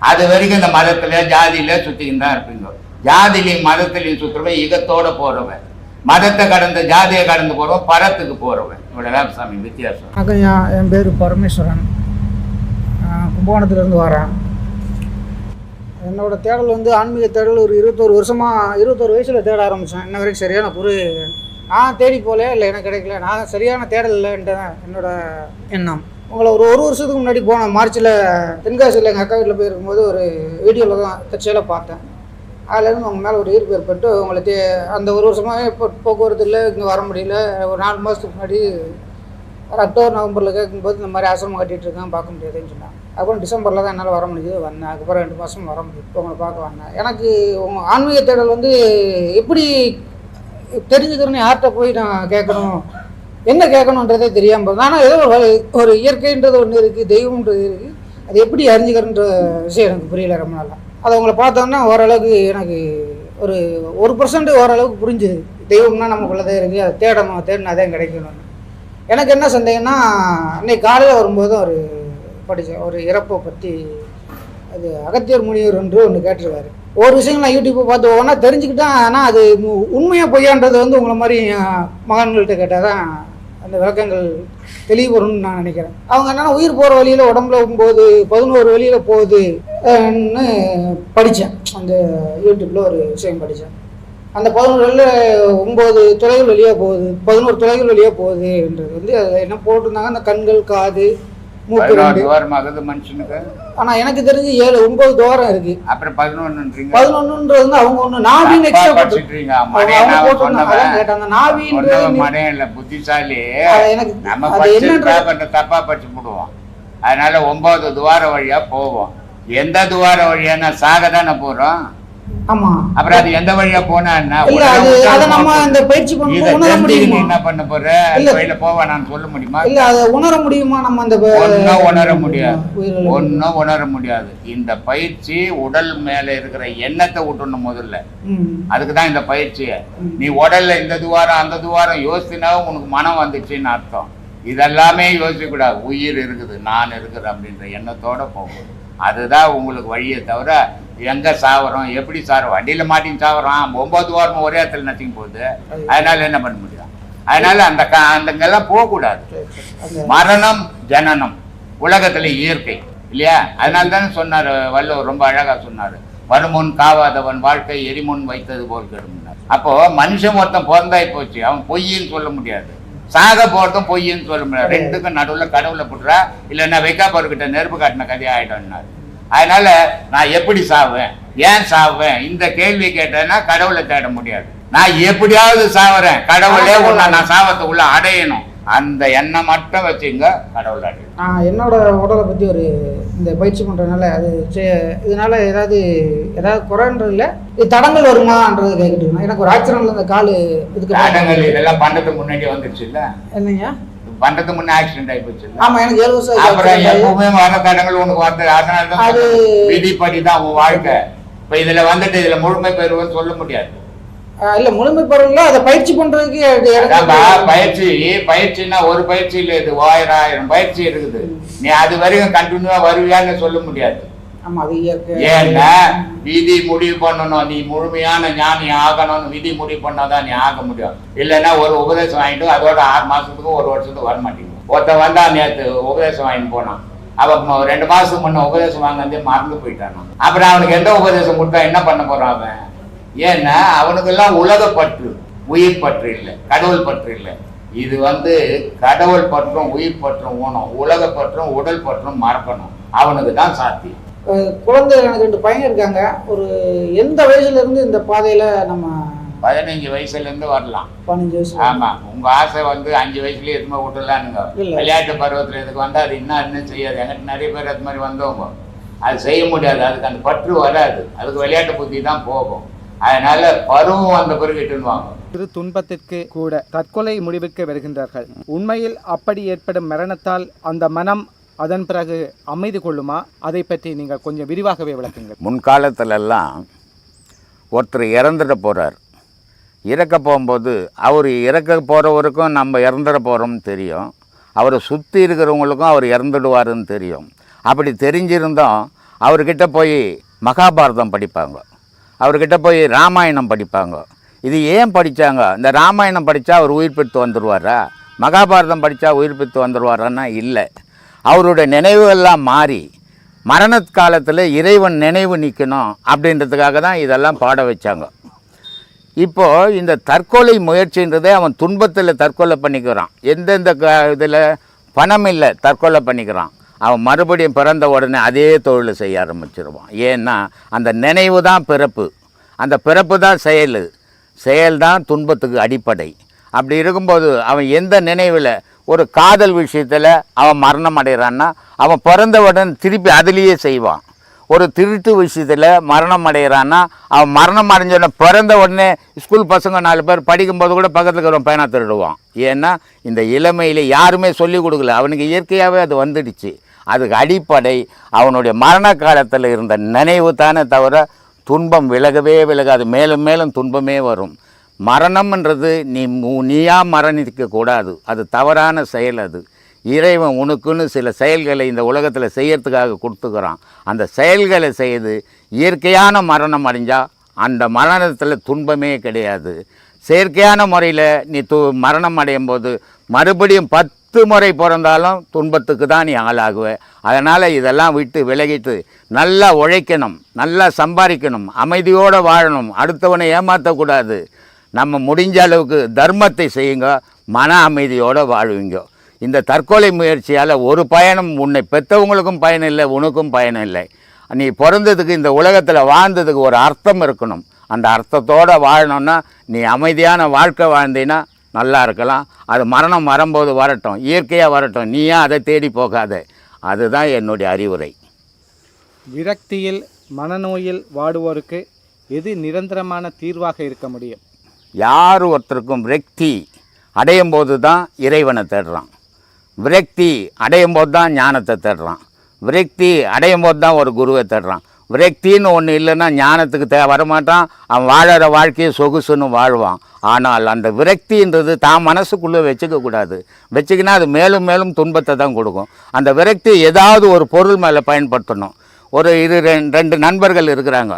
அது வரைக்கும் இந்த மதத்துல ஜாதியில சுற்றிக்கின்னு தான் இருப்பீங்க. ஜாதிலையும் மதத்திலையும் சுற்றுறவன் இகத்தோட போகிறவன் மதத்தை கடந்து ஜாதியை கடந்து போகிறவன் பரத்துக்கு போறவன். இவ்வளவுதான் சாமி வித்தியாசம். ஐயா என் பேர் பரமேஸ்வரன். கும்பகோணத்துலேருந்து வரேன். என்னோட தேடல் வந்து ஆன்மீக தேடல் ஒரு இருபத்தோரு வருஷமாக இருபத்தோரு வயசில் தேட ஆரம்பித்தேன் இன்ன வரைக்கும் சரியான பொரு நான் தேடி போகல இல்லை எனக்கு கிடைக்கல. நான் சரியான தேடல் இல்லைன்ட்டு தான் என்னோடய எண்ணம். உங்களை ஒரு ஒரு வருஷத்துக்கு முன்னாடி போனேன் மார்ச்சில் தென்காசியில் எங்கள் அக்கா வீட்டில் போயிருக்கும்போது ஒரு வீடியோவில் தான் தற்செயலாக பார்த்தேன். அதுலேருந்து உங்கள் மேலே ஒரு ஈர்ப்பு ஏற்பட்டு உங்களை தே அந்த ஒரு வருஷமாக இப்போ போக்குவரத்து இல்லை இங்கே வர முடியல. ஒரு நாலு மாதத்துக்கு முன்னாடி அக்டோபர் நவம்பரில் கேட்கும்போது இந்த மாதிரி ஆசிரமம் கட்டிகிட்டு இருக்கேன் பார்க்க முடியாதுன்னு சொன்னாங்க. அப்புறம் டிசம்பரில் தான் என்னால் வர முடியுது. வந்தேன் அதுக்கப்புறம் ரெண்டு மாதம் வர முடியும் இப்போ உங்களை பார்க்க வந்தேன். எனக்கு உங்கள் ஆன்மீக தேடல் வந்து எப்படி தெரிஞ்சுக்கிறேன்னு யார்கிட்ட போய் நான் கேட்கணும்? என்ன கேட்கணுன்றதே தெரியாமல் போகுது. ஆனால் ஏதோ ஒரு ஒரு இயற்கைன்றது ஒன்று இருக்குது தெய்வம்ன்றது இருக்குது அது எப்படி அறிஞ்சுக்கிறன்ற விஷயம் எனக்கு புரியல ரொம்ப நாளாக அதை உங்களை பார்த்தோன்னா ஓரளவுக்கு எனக்கு ஒரு ஒரு பர்சன்ட் ஓரளவுக்கு புரிஞ்சுது. தெய்வம்னா நமக்குள்ளதே இருக்குது அதை தேடணும் தேடினா தான் கிடைக்கணும்னு. எனக்கு என்ன சந்தேகம்னா அன்னைக்கு காலையில் வரும்போது ஒரு படித்தேன் ஒரு இறப்பை பற்றி அது அகத்தியர் முனிவர் என்று ஒன்று கேட்டிருக்காரு. ஒரு விஷயம் நான் யூடியூப்பை பார்த்து ஒவ்வொன்றா தெரிஞ்சுக்கிட்டேன். ஆனால் அது உண்மையாக பொய்யான்றது வந்து உங்களை மாதிரி மகன்கள்கிட்ட கேட்டால் தான் அந்த விளக்கங்கள் தெளிவுபடும்னு நான் நினைக்கிறேன். அவங்க என்னென்னா உயிர் போகிற வழியில் உடம்புல போகுது பதினோரு வழியில் போகுதுன்னு படித்தேன் அந்த யூடியூப்பில் ஒரு விஷயம் படித்தேன் அந்த பதினோரு வழியில் ஒம்பது துளைகள் வழியாக போகுது பதினோரு துளைகள் வழியாக போகுதுன்றது வந்து அதில் என்ன போட்டிருந்தாங்க? அந்த கண்கள் காது ஆகுது மனுஷனுக்கு. ஆனால் எனக்கு தெரிஞ்சு ஏழு ஒம்பது துவாரம் இருக்குது அப்புறம் பதினொன்றுன்றீங்க பதினொன்றுன்றது வந்து அவங்க ஒன்று நாவின்னு எக்ஸ்ட்ரா படிச்சுட்டீங்க கேட்டாங்க நாவின்றது சொன்னவன் மடையன் இல்ல புத்திசாலி. எனக்கு நம்ம படிச்சு தப்பா படிச்சு போடுவோம் அதனால ஒன்பது துவார வழியா போவோம். எந்த துவார வழியானா சாக தானே போறோம்? ஆமா. அப்புறம் அது எந்த வழியா போனா என்ன பயிற்சி பண்ண போற. வழியில போவேனான்னு சொல்ல முடியுமா? இல்ல அதை உணர முடியுமா? நம்ம அந்த ஒன்னும் உணர முடியாது. ஒன்னும் உணர முடியாது. இந்த பயிற்சி உடல் மேல இருக்கிற எண்ணத்தை விட்டுணும் முதல்ல. ம். அதுக்கு தான் இந்த பயிற்சியை. நீ உடல்ல இந்த துவாரம் அந்த துவாரம் யோசினா உனக்கு மனம் வந்துச்சுன்னு அர்த்தம். இதெல்லாமே யோசிக்க கூடாது. உயிர் இருக்குது நான் இருக்கிறேன் அப்படின்ற எண்ணத்தோட போகும். அதுதான் உங்களுக்கு வழியே தவிர எங்க சாவறோம்? எப்படி சாவறோம்? வண்டியில மாட்டின்னு சாவறோம். ஒன்பது வாரம் ஒரே இடத்துல நச்சிங்க போகுது. அதனால என்ன பண்ண முடியும்? அதனால அந்த க அந்தங்கெல்லாம் போகக்கூடாது. மரணம் ஜனனம் உலகத்துல இயற்கை இல்லையா? அதனால தானே சொன்னாரு வள்ளுவர் ரொம்ப அழகா சொன்னாரு. வருமுன் காவாதவன் வாழ்க்கை எரிமுன் வைத்தது போல் கெடும்னார் அப்போ மனுஷன் ஒருத்தன் பிறந்தாய் போச்சு. அவன் பொய்ன்னு சொல்ல முடியாது. சாக போறதும் பொய்ன்னு சொல்ல முடியாது. ரெண்டுக்கும் நடுவுல கடவுளை புடுறா இல்லைன்னா வைக்காப்பவர்கிட்ட நெருப்பு காட்டின கதையா ஆயிடும்னாரு. அதனால நான் எப்படி சாவேன் ஏன் சாவேன் இந்த கேள்வி கேட்டேன்னா கடவுளை தேட முடியாது. நான் எப்படியாவது சாவறேன். கடவுளே உன்னை நான் சாவத்துக்குள்ள அடையணும். அந்த எண்ணம் மட்டும் வச்சுங்க கடவுள் அடையணும். நான் என்னோட உடலை பற்றி ஒரு இந்த பயிற்சி பண்ணுறதுனால அது இதனால ஏதாவது ஏதாவது குறைன்றது இல்லை இது தடங்கள் வருமான்றது கேட்கிட்டு இருக்கேன். எனக்கு ஒரு ஆக்சிடென்ட்ல இந்த கால் இதுக்கு நாடகங்கள் இதெல்லாம் பண்றதுக்கு முன்னாடி வந்துருச்சு இல்ல? என்னங்க? பண்றதுக்கு முன்னே ஆக்சிடென்ட் ஆகி போச்சு ஆமா எனக்கு ஏழு வருஷம் அப்புறம் accident ஆகி. எப்பவுமே வர தடங்கள் உனக்கு வந்து அதனால தான் விதிப்படி தான் உன் வாழ்க்கை. இப்ப இதுல வந்துட்டு இதுல முழுமை பெறுவேன்னு சொல்ல முடியாது. இல்ல முழுமை பருவம்ல அதை பயிற்சி பண்றதுக்கு பயிற்சி பயிற்சின்னா ஒரு பயிற்சி இல்லை இது ஆயிரம் ஆயிரம் பயிற்சி இருக்குது. நீ அது வரைக்கும் கண்டினியூவா வருவியான்னு சொல்ல முடியாது. ஏன்னா விதி முடிவு பண்ணணும். நீ முழுமையான ஞானி ஆகணும்னு விதி முடிவு பண்ணாதான் நீ ஆக முடியும். இல்லைன்னா ஒரு உபதேசம் வாங்கிட்டு அதோட ஆறு மாசத்துக்கு ஒரு வருஷத்துக்கு வர மாட்டேங்குது. ஒருத்தன் வந்தா நேத்து உபதேசம் வாங்கிட்டு போனான். அவன் ரெண்டு மாசத்துக்கு முன்ன உபதேசம் வாங்கினதே மறந்து போயிட்டான். அப்புறம் அவனுக்கு எந்த உபதேசம் கொடுத்தா என்ன பண்ண போறான் அவன்? ஏன்னா அவனுக்கெல்லாம் உலக பற்று உயிர் பற்று இல்லை கடவுள் பற்று இல்லை. இது வந்து கடவுள் பற்றும் உயிர் பற்றும் ஊனம் உலக பற்றும் உடல் பற்றும் மறக்கணும். அவனுக்கு தான் சாத்தியம். குழந்தை எனக்கு ரெண்டு பையன் இருக்காங்க. ஒரு எந்த வயசுல இருந்து இந்த பாதையில நம்ம பதினஞ்சு வயசுல இருந்து வரலாம். பதினஞ்சு வயசு ஆமா. உங்க ஆசை வந்து அஞ்சு வயசுலயே எதுவுமே விட்டுலானுங்க. விளையாட்டு பருவத்துல இதுக்கு வந்தா அது இன்னும் இன்னும் செய்யாது. எங்கிட்ட நிறைய பேர் அது மாதிரி வந்தவங்க. அது செய்ய முடியாது. அதுக்கு அந்த பற்று வராது. அதுக்கு விளையாட்டு புத்தி தான் போகும். அதனால பருவம் வந்த பிறகு இட்டுன்னுவாங்க சிறு துன்பத்திற்கு கூட தற்கொலை முடிவுக்கு வருகின்றார்கள். உண்மையில் அப்படி ஏற்படும் மரணத்தால் அந்த மனம் அதன் பிறகு அமைதி கொள்ளுமா? அதை பற்றி நீங்கள் கொஞ்சம் விரிவாகவே விளக்குங்கள். முன்காலத்திலெல்லாம் ஒருத்தர் இறந்துட போகிறார் இறக்க போகும்போது அவர் இறக்க போகிறவருக்கும் நம்ம இறந்துட போகிறோம்னு தெரியும். அவரை சுற்றி இருக்கிறவங்களுக்கும் அவர் இறந்துடுவாருன்னு தெரியும். அப்படி தெரிஞ்சிருந்தோம் அவர்கிட்ட போய் மகாபாரதம் படிப்பாங்க. அவர்கிட்ட போய் ராமாயணம் படிப்பாங்க. இது ஏன் படித்தாங்க இந்த ராமாயணம் படித்தா அவர் உயிர் பெற்று வந்துடுவாரா? மகாபாரதம் படித்தா உயிர் பெற்று வந்துடுவாரான்னா இல்லை. அவருடைய நினைவுகள்லாம் மாறி மரண காலத்தில் இறைவன் நினைவு நிற்கணும் அப்படின்றதுக்காக தான் இதெல்லாம் பாட வச்சாங்க. இப்போ இந்த தற்கொலை முயற்சின்றதே அவன் துன்பத்தில் தற்கொலை பண்ணிக்கிறான். எந்தெந்த க இதில் பணம் இல்லை தற்கொலை பண்ணிக்கிறான். அவன் மறுபடியும் பிறந்த உடனே அதே தொழில் செய்ய ஆரம்பிச்சிருவான். ஏன்னா அந்த நினைவு தான் பிறப்பு. அந்த பிறப்பு தான் செயல். செயல் தான் துன்பத்துக்கு அடிப்படை. அப்படி இருக்கும்போது அவன் எந்த நினைவில் ஒரு காதல் விஷயத்தில் அவன் மரணம் அடைகிறான்னா அவன் பிறந்த உடனே திருப்பி அதுலேயே செய்வான். ஒரு திருட்டு விஷயத்தில் மரணம் அடைகிறான்னா அவன் மரணம் அடைஞ்சோடனே பிறந்த உடனே ஸ்கூல் பசங்க நாலு பேர் படிக்கும்போது கூட பக்கத்தில் இருக்கிற பையனை திருடுவான். ஏன்னா இந்த இளமையில் யாருமே சொல்லிக் கொடுக்கல. அவனுக்கு இயற்கையாகவே அது வந்துடுச்சு. அதுக்கு அடிப்படை அவனுடைய மரண காலத்தில் இருந்த நினைவு தானே தவிர துன்பம் விலகவே விலகாது. மேலும் மேலும் துன்பமே வரும். மரணம்ன்றது நீ மு- நீயா மரணிக்க கூடாது. அது தவறான செயல் அது. இறைவன் உனக்குன்னு சில செயல்களை இந்த உலகத்தில் செய்யறதுக்காக கொடுத்துக்கிறான். அந்த செயல்களை செய்து இயற்கையான மரணம் அடைஞ்சால் அந்த மரணத்தில் துன்பமே கிடையாது. செயற்கையான முறையில் நீ து மரணம் அடையும் போது மறுபடியும் பத்து முறை பிறந்தாலும் துன்பத்துக்கு தான் நீ ஆளாகுவ. அதனால் இதெல்லாம் விட்டு விலகிட்டு நல்லா உழைக்கணும் நல்லா சம்பாதிக்கணும் அமைதியோடு வாழணும் அடுத்தவனை ஏமாற்றக்கூடாது நம்ம முடிஞ்ச அளவுக்கு தர்மத்தை செய்யுங்க மன அமைதியோடு வாழ்வீங்க. இந்த தற்கொலை முயற்சியால் ஒரு பயனும் உன்னை பெற்றவங்களுக்கும் பயன் இல்லை உனக்கும் பயன் இல்லை. நீ பிறந்ததுக்கு இந்த உலகத்தில் வாழ்ந்ததுக்கு ஒரு அர்த்தம் இருக்கணும். அந்த அர்த்தத்தோடு வாழணும்னா நீ அமைதியான வாழ்க்கை வாழ்ந்தீன்னா நல்லா இருக்கலாம். அது மரணம் வரும்போது வரட்டும் இயற்கையாக வரட்டும். நீயா அதை தேடி போகாத? அதுதான் என்னுடைய அறிவுரை. விரக்தியில் மனநோயில் வாடுவோருக்கு எது நிரந்தரமான தீர்வாக இருக்க முடியும்? யார் ஒருத்தருக்கும் விரக்தி அடையும் போது தான் இறைவனை தேடுறான். விரக்தி அடையும் போது தான் ஞானத்தை தேடுறான். விரக்தி அடையும் போது தான் ஒரு குருவை தேடுறான். விரக்தின்னு ஒன்று இல்லைன்னா ஞானத்துக்கு தே வரமாட்டான். அவன் வாழற வாழ்க்கையை சொகுசுன்னு வாழ்வான். ஆனால் அந்த விரக்தின்றது தான் மனசுக்குள்ளே வச்சுக்கக்கூடாது வச்சுக்கினா அது மேலும் மேலும் துன்பத்தை தான் கொடுக்கும். அந்த விரக்தி ஏதாவது ஒரு பொருள் மேலே பயன்படுத்தணும். ஒரு இரு ரெண்டு நண்பர்கள் இருக்கிறாங்க.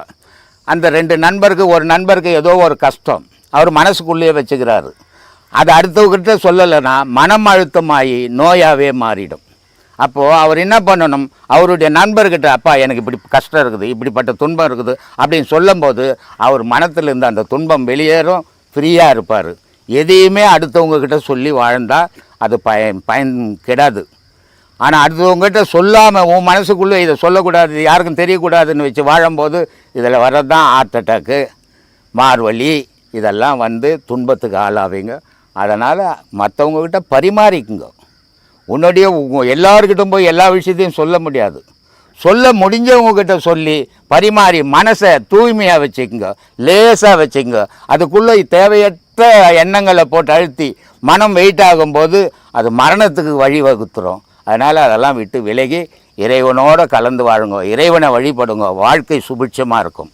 அந்த ரெண்டு நண்பருக்கு ஒரு நண்பருக்கு ஏதோ ஒரு கஷ்டம். அவர் மனசுக்குள்ளேயே வச்சுக்கிறாரு. அது அடுத்தவர்கிட்ட சொல்லலைன்னா மனம் அழுத்தமாகி நோயாகவே மாறிடும். அப்போது அவர் என்ன பண்ணணும்? அவருடைய நண்பர்கிட்ட அப்பா எனக்கு இப்படி கஷ்டம் இருக்குது இப்படிப்பட்ட துன்பம் இருக்குது அப்படின்னு சொல்லும்போது அவர் மனத்தில் இருந்து அந்த துன்பம் வெளியேறும் ஃப்ரீயாக இருப்பார். எதையுமே அடுத்தவங்கக்கிட்ட சொல்லி வாழ்ந்தால் அது பயன் பயன் கெடாது. ஆனால் அடுத்தவங்ககிட்ட சொல்லாமல் உன் மனசுக்குள்ளே இதை சொல்லக்கூடாது யாருக்கும் தெரியக்கூடாதுன்னு வச்சு வாழும்போது இதில் வர்றது தான் ஹார்ட் அட்டாக்கு மார்வழி இதெல்லாம் வந்து துன்பத்துக்கு ஆளாவீங்க. அதனால் மற்றவங்கக்கிட்ட பரிமாறிக்குங்க. உன்னுடைய எல்லாருக்கிட்டும் போய் எல்லா விஷயத்தையும் சொல்ல முடியாது. சொல்ல முடிஞ்சவங்கக்கிட்ட சொல்லி பரிமாறி மனசை தூய்மையாக வச்சுக்கோங்க. லேசாக வச்சுக்கோங்க. அதுக்குள்ளே தேவையற்ற எண்ணங்களை போட்டு அழுத்தி மனம் வெயிட் ஆகும்போது அது மரணத்துக்கு வழிவகுத்துரும். அதனால் அதெல்லாம் விட்டு விலகி இறைவனோடு கலந்து வாழுங்க. இறைவனை வழிபடுங்க. வாழ்க்கை சுபிட்சமாக இருக்கும்.